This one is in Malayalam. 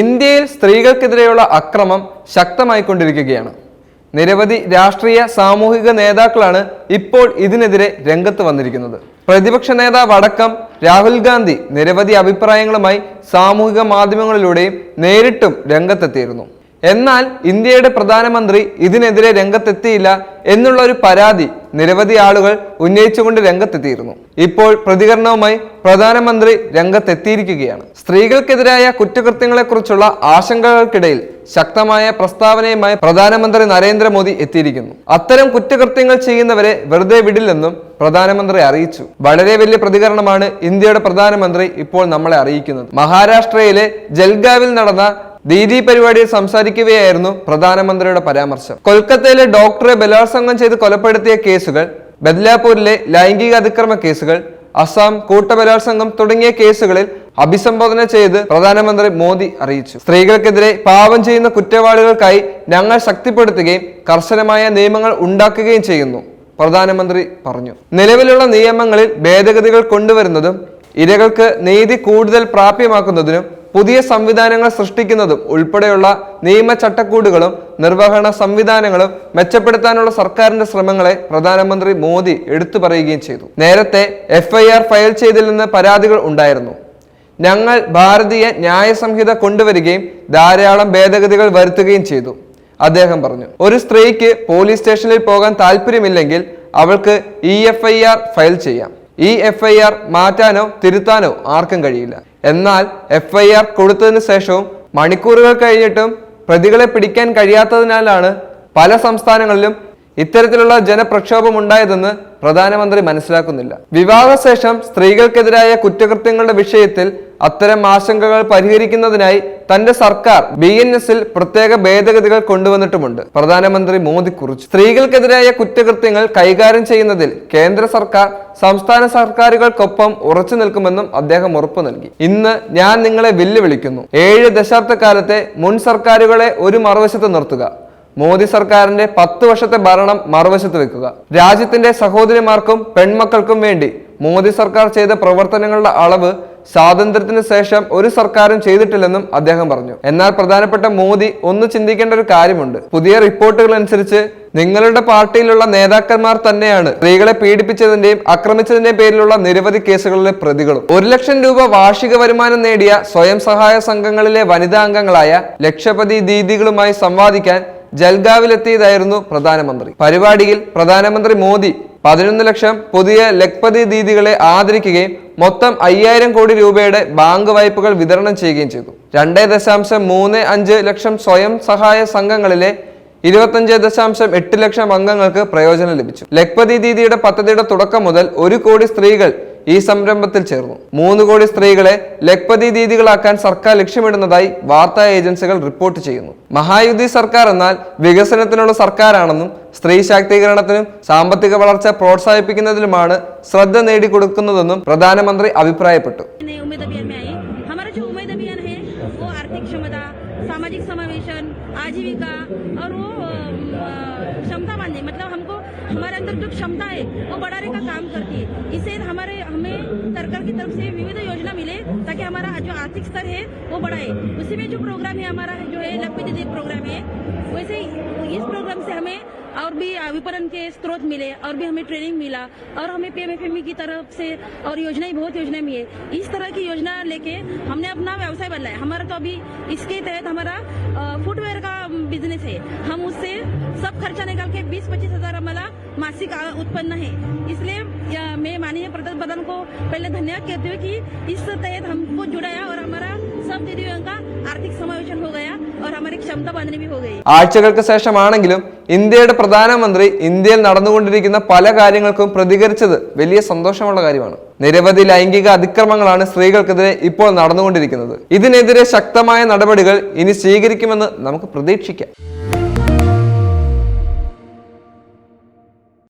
ഇന്ത്യയിൽ സ്ത്രീകൾക്കെതിരെയുള്ള അക്രമം ശക്തമായിക്കൊണ്ടിരിക്കുകയാണ്. നിരവധി രാഷ്ട്രീയ സാമൂഹിക നേതാക്കളാണ് ഇപ്പോൾ ഇതിനെതിരെ രംഗത്ത് വന്നിരിക്കുന്നത്. പ്രതിപക്ഷ നേതാവ് അടക്കം രാഹുൽ ഗാന്ധി നിരവധി അഭിപ്രായങ്ങളുമായി സാമൂഹിക മാധ്യമങ്ങളിലൂടെയും നേരിട്ടും രംഗത്തെത്തിയിരുന്നു. എന്നാൽ ഇന്ത്യയുടെ പ്രധാനമന്ത്രി ഇതിനെതിരെ രംഗത്തെത്തിയില്ല എന്നുള്ള ഒരു പരാതി നിരവധി ആളുകൾ ഉന്നയിച്ചുകൊണ്ട് രംഗത്തെത്തിയിരുന്നു. ഇപ്പോൾ പ്രതികരണവുമായി പ്രധാനമന്ത്രി രംഗത്തെത്തിയിരിക്കുകയാണ്. സ്ത്രീകൾക്കെതിരായ കുറ്റകൃത്യങ്ങളെക്കുറിച്ചുള്ള ആശങ്കകൾക്കിടയിൽ ശക്തമായ പ്രസ്താവനയുമായി പ്രധാനമന്ത്രി നരേന്ദ്രമോദി എത്തിയിരിക്കുന്നു. അത്തരം കുറ്റകൃത്യങ്ങൾ ചെയ്യുന്നവരെ വെറുതെ വിടില്ലെന്നും പ്രധാനമന്ത്രി അറിയിച്ചു. വളരെ വലിയ പ്രതികരണമാണ് ഇന്ത്യയുടെ പ്രധാനമന്ത്രി ഇപ്പോൾ നമ്മളെ അറിയിക്കുന്നത്. മഹാരാഷ്ട്രയിലെ ജൽഗാവിൽ നടന്ന ദീദി പരിപാടിയിൽ സംസാരിക്കുകയായിരുന്നു പ്രധാനമന്ത്രിയുടെ പരാമർശം. കൊൽക്കത്തയിലെ ഡോക്ടറെ ബലാത്സംഗം ചെയ്ത് കൊലപ്പെടുത്തിയ കേസുകൾ ബദ്ലാപൂരിലെ ലൈംഗിക അതിക്രമ കേസുകൾ അസം കൂട്ടബലാത്സംഗം തുടങ്ങിയ കേസുകളിൽ അഭിസംബോധന ചെയ്ത് പ്രധാനമന്ത്രി മോദി അറിയിച്ചു. സ്ത്രീകൾക്കെതിരെ പാപം ചെയ്യുന്ന കുറ്റവാളികൾക്കായി ഞങ്ങൾ ശക്തിപ്പെടുത്തുകയും കർശനമായ നിയമങ്ങൾ ഉണ്ടാക്കുകയും ചെയ്യുന്നു പ്രധാനമന്ത്രി പറഞ്ഞു. നിലവിലുള്ള നിയമങ്ങളിൽ ഭേദഗതികൾ കൊണ്ടുവരുന്നതും ഇരകൾക്ക് നീതി കൂടുതൽ പ്രാപ്യമാക്കുന്നതിനും പുതിയ സംവിധാനങ്ങൾ സൃഷ്ടിക്കുന്നതും ഉൾപ്പെടെയുള്ള നിയമ ചട്ടക്കൂടുകളും നിർവഹണ സംവിധാനങ്ങളും മെച്ചപ്പെടുത്താനുള്ള സർക്കാരിന്റെ ശ്രമങ്ങളെ പ്രധാനമന്ത്രി മോദി എടുത്തു പറയുകയും ചെയ്തു. നേരത്തെ എഫ്ഐആർ ഫയൽ ചെയ്തിൽ നിന്ന് പരാതികൾ ഉണ്ടായിരുന്നു. ഞങ്ങൾ ഭാരതീയ ന്യായ സംഹിത കൊണ്ടുവരികയും ധാരാളം ഭേദഗതികൾ വരുത്തുകയും ചെയ്തു. അദ്ദേഹം പറഞ്ഞു ഒരു സ്ത്രീക്ക് പോലീസ് സ്റ്റേഷനിൽ പോകാൻ താല്പര്യമില്ലെങ്കിൽ അവൾക്ക് E F I R file ചെയ്യാം. ഈ എഫ് ഐ ആർ മാറ്റാനോ തിരുത്താനോ ആർക്കും കഴിയില്ല. എന്നാൽ എഫ് ഐ ആർ കൊടുത്തതിനു ശേഷവും മണിക്കൂറുകൾ കഴിഞ്ഞിട്ടും പ്രതികളെ പിടിക്കാൻ കഴിയാത്തതിനാലാണ് പല സംസ്ഥാനങ്ങളിലും ഇത്തരത്തിലുള്ള ജനപ്രക്ഷോഭം ഉണ്ടായതെന്ന് പ്രധാനമന്ത്രി മനസ്സിലാക്കുന്നില്ല. വിവാഹശേഷം സ്ത്രീകൾക്കെതിരായ കുറ്റകൃത്യങ്ങളുടെ വിഷയത്തിൽ അത്തരം ആശങ്കകൾ പരിഹരിക്കുന്നതിനായി തന്റെ സർക്കാർ ബി എൻ എസിൽ പ്രത്യേക ഭേദഗതികൾ കൊണ്ടുവന്നിട്ടുമുണ്ട്. പ്രധാനമന്ത്രി മോദി കുറിച്ചു. സ്ത്രീകൾക്കെതിരായ കുറ്റകൃത്യങ്ങൾ കൈകാര്യം ചെയ്യുന്നതിൽ കേന്ദ്ര സർക്കാർ സംസ്ഥാന സർക്കാരുകൾക്കൊപ്പം ഉറച്ചു നിൽക്കുമെന്നും അദ്ദേഹം ഉറപ്പു നൽകി. ഇന്ന് ഞാൻ നിങ്ങളെ വെല്ലുവിളിക്കുന്നു. ഏഴ് ദശാബ്ദക്കാലത്തെ മുൻ സർക്കാരുകളെ ഒരു മറുവശത്ത് നിർത്തുക. മോദി സർക്കാരിന്റെ പത്ത് വർഷത്തെ ഭരണം മറുവശത്ത് വെക്കുക. രാജ്യത്തിന്റെ സഹോദരിമാർക്കും പെൺമക്കൾക്കും വേണ്ടി മോദി സർക്കാർ ചെയ്ത പ്രവർത്തനങ്ങളുടെ അളവ് സ്വാതന്ത്ര്യത്തിന് ശേഷം ഒരു സർക്കാരും ചെയ്തിട്ടില്ലെന്നും അദ്ദേഹം പറഞ്ഞു. എന്നാൽ പ്രധാനപ്പെട്ട മോദി ഒന്ന് ചിന്തിക്കേണ്ട ഒരു കാര്യമുണ്ട്. പുതിയ റിപ്പോർട്ടുകൾ അനുസരിച്ച് നിങ്ങളുടെ പാർട്ടിയിലുള്ള നേതാക്കന്മാർ തന്നെയാണ് സ്ത്രീകളെ പീഡിപ്പിച്ചതിന്റെയും ആക്രമിച്ചതിന്റെയും പേരിലുള്ള നിരവധി കേസുകളിലെ പ്രതികളും. ഒരു ലക്ഷം രൂപ വാർഷിക വരുമാനം നേടിയ സ്വയം സഹായ സംഘങ്ങളിലെ വനിതാ അംഗങ്ങളായ ലക്ഷപതി ദീദികളുമായി സംവാദിക്കാൻ ജൽഗാവിലെത്തിയതായിരുന്നു പ്രധാനമന്ത്രി. പരിപാടിയിൽ പ്രധാനമന്ത്രി മോദി പതിനൊന്ന് ലക്ഷം പുതിയ ലഖ്പതി ദീദികളെ ആദരിക്കുകയും മൊത്തം അയ്യായിരം കോടി രൂപയുടെ ബാങ്ക് വായ്പകൾ വിതരണം ചെയ്യുകയും ചെയ്തു. രണ്ടേ ദശാംശം മൂന്ന് അഞ്ച് ലക്ഷം സ്വയം സഹായ സംഘങ്ങളിലെ ഇരുപത്തഞ്ച് ദശാംശം എട്ട് ലക്ഷം അംഗങ്ങൾക്ക് പ്രയോജനം ലഭിച്ചു. ലഖ്പതി ദീദിയുടെ പദ്ധതിയുടെ തുടക്കം മുതൽ ഒരു കോടി സ്ത്രീകൾ ഈ സംരംഭത്തിൽ ചേർന്നു മൂന്ന് കോടി സ്ത്രീകളെ ലഖ്പതി ദീദികളാക്കാൻ സർക്കാർ ലക്ഷ്യമിടുന്നതായി വാർത്താ ഏജൻസികൾ റിപ്പോർട്ട് ചെയ്യുന്നു മഹായുദ്ധി സർക്കാർ എന്നാൽ വികസനത്തിനുള്ള സർക്കാരാണെന്നും സ്ത്രീ ശാക്തീകരണത്തിനും സാമ്പത്തിക വളർച്ച പ്രോത്സാഹിപ്പിക്കുന്നതിലുമാണ് ശ്രദ്ധ നേടിക്കൊടുക്കുന്നതെന്നും പ്രധാനമന്ത്രി അഭിപ്രായപ്പെട്ടു नए उम्मीद अभियान में आई हमारा जो उम्मीद अभियान है वो आर्थिक क्षमता सामाजिक समावेशन आजीविका और वो अम, अ, क्षमता बांधने मतलब हमको हमारे अंदर जो क्षमता है, वो बढ़ाने का काम करती है। इससे हमारे, हमें सरकार की तरफ़ से विविध योजना मिले ताकि हमारा जो आर्थिक स्तर है, वो बढ़ाए। उसी में जो प्रोग्राम है हमारा, जो है लक्ष्मी दीदी प्रोग्राम है, वैसे इस प्रोग्राम से हमें और भी विपणन के स्रोत मिले और भी हमें ट्रेनिंग मिला और हमें पीएमएफएमई की तरफ़ से और योजनाएँ, बहुत योजनाएँ मिली। इस तरह की योजना लेके हमने अपना व्यवसाय बनाया हमारा तो अभी इसके तहत हमारा फुटवेयर का बिज़नेस है। हम उससे सब खर्चा निकाल के बीस पच्चीस हज़ार हमारा मासिक उत्पन्न है। इसलिए मैं माननीय प्रधान को पहले धन्यवाद कहती हुए कि इस तहत हमको जुड़ाया और हमारा सब दीदियों का आर्थिक समावेशन हो गया और हमारी क्षमता बांधने भी हो गई ആഴ്ചകൾക്ക് ശേഷമാണെങ്കിലും ഇന്ത്യയുടെ പ്രധാനമന്ത്രി ഇന്ത്യയിൽ നടന്നുകൊണ്ടിരിക്കുന്ന പല കാര്യങ്ങൾക്കും പ്രതികരിച്ചത് വലിയ സന്തോഷമുള്ള കാര്യമാണ് നിരവധി ലൈംഗിക അതിക്രമങ്ങളാണ് സ്ത്രീകൾക്കെതിരെ ഇപ്പോൾ നടന്നുകൊണ്ടിരിക്കുന്നത് ഇതിനെതിരെ ശക്തമായ നടപടികൾ ഇനി സ്വീകരിക്കുമെന്ന് നമുക്ക് പ്രതീക്ഷിക്കാം